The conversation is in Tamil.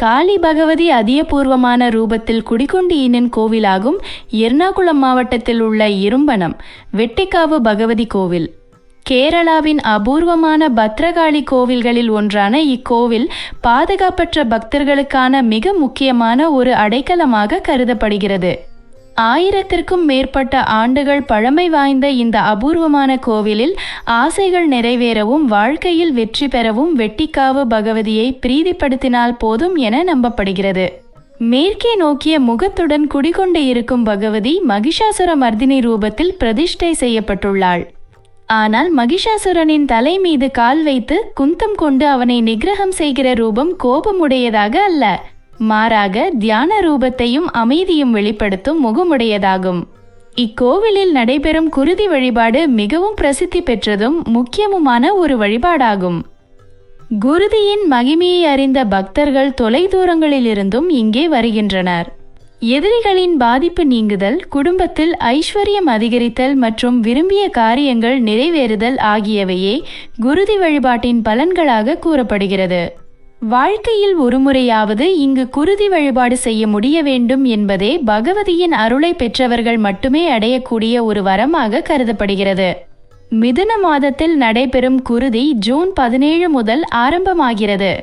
காளி பகவதி அதியபூர்வமான ரூபத்தில் குடிகொண்டியினின் கோவிலாகும் எர்ணாகுளம் மாவட்டத்தில் உள்ள இரும்பனம் வெட்டிக்காவு பகவதி கோவில். கேரளாவின் அபூர்வமான பத்ரகாளி கோவில்களில் ஒன்றான இக்கோவில் பாதுகாப்பற்ற பக்தர்களுக்கான மிக முக்கியமான ஒரு அடைக்கலமாக கருதப்படுகிறது. ஆயிரத்திற்கும் மேற்பட்ட ஆண்டுகள் பழமை வாய்ந்த இந்த அபூர்வமான கோவிலில் ஆசைகள் நிறைவேறவும் வாழ்க்கையில் வெற்றி பெறவும் வெட்டிக்காவு பகவதியை பிரீதிப்படுத்தினால் போதும் என நம்பப்படுகிறது. மேற்கே நோக்கிய முகத்துடன் குடிகொண்டு இருக்கும் பகவதி மகிஷாசுர மர்தினி ரூபத்தில் பிரதிஷ்டை செய்யப்பட்டுள்ளாள். ஆனால் மகிஷாசுரனின் தலை மீது கால் வைத்து குந்தம் கொண்டு அவனை நிகிரகம் செய்கிற ரூபம் கோபமுடையதாக அல்ல. மாறாக தியான ரூபத்தையும் அமைதியும் வெளிப்படுத்தும் முகமுடையதாகும். இக்கோவிலில் நடைபெறும் குருதி வழிபாடு மிகவும் பிரசித்தி பெற்றதும் முக்கியமுமான ஒரு வழிபாடாகும். குருதியின் மகிமையை அறிந்த பக்தர்கள் தொலைதூரங்களிலிருந்தும் இங்கே வருகின்றனர். எதிரிகளின் பாதிப்பு நீங்குதல் குடும்பத்தில் ஐஸ்வர்யம் அதிகரித்தல் மற்றும் விரும்பிய காரியங்கள் நிறைவேறுதல் ஆகியவையே குருதி வழிபாட்டின் பலன்களாக கூறப்படுகிறது. வாழ்க்கையில் ஒருமுறையாவது இங்கு குருதி வழிபாடு செய்ய முடிய வேண்டும் என்பதே பகவதியின் அருளை பெற்றவர்கள் மட்டுமே அடையக்கூடிய ஒரு வரமாக கருதப்படுகிறது. மிதுன மாதத்தில் நடைபெறும் குருதி ஜூன் பதினேழு முதல் ஆரம்பமாகிறது.